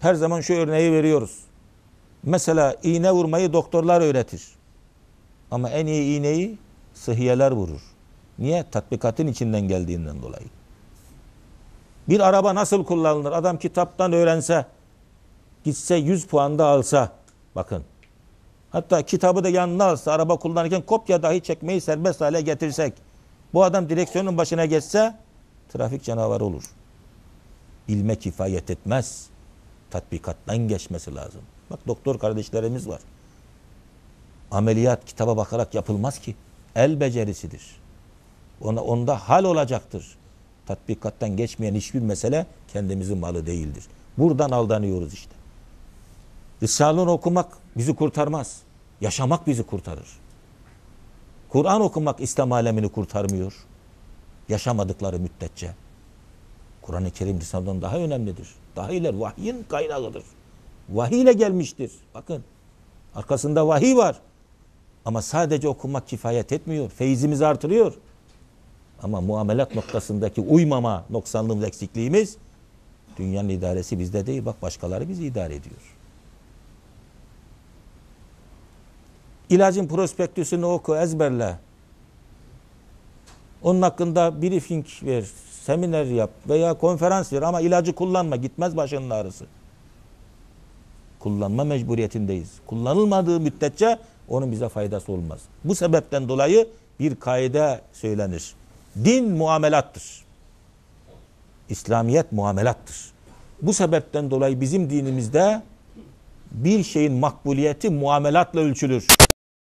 Her zaman şu örneği veriyoruz. Mesela iğne vurmayı doktorlar öğretir. Ama en iyi iğneyi sıhhiyeler vurur. Niye? Tatbikatın içinden geldiğinden dolayı. Bir araba nasıl kullanılır? Adam kitaptan öğrense, gitse 100 puan da alsa, bakın. Hatta kitabı da yanına alsa, araba kullanırken kopya dahi çekmeyi serbest hale getirsek, bu adam direksiyonun başına geçse, trafik canavarı olur. İlme kifayet etmez. Tatbikattan geçmesi lazım. Bak doktor kardeşlerimiz var. Ameliyat kitaba bakarak yapılmaz ki. El becerisidir. Ona, onda hal olacaktır. Tatbikattan geçmeyen hiçbir mesele kendimizin malı değildir. Buradan aldanıyoruz işte. Risale-i okumak bizi kurtarmaz. Yaşamak bizi kurtarır. Kur'an okumak İslam alemini kurtarmıyor. Yaşamadıkları müddetçe. Kur'an-ı Kerim Risale'den daha önemlidir. Daha iler vahyin kaynağıdır. Vahiy ile gelmiştir. Bakın. Arkasında vahiy var. Ama sadece okumak kifayet etmiyor. Feyzimizi artırıyor. Ama muamelat noktasındaki uymama noksanlığımız, eksikliğimiz dünyanın idaresi bizde değil. Bak başkaları bizi idare ediyor. İlacın prospektüsünü oku, ezberle. Onun hakkında briefing ver, seminer yap veya konferans ver ama ilacı kullanma, gitmez başının ağrısı. Kullanma mecburiyetindeyiz. Kullanılmadığı müddetçe onun bize faydası olmaz. Bu sebepten dolayı bir kaide söylenir. Din muamelattır. İslamiyet muamelattır. Bu sebepten dolayı bizim dinimizde bir şeyin makbuliyeti muamelatla ölçülür.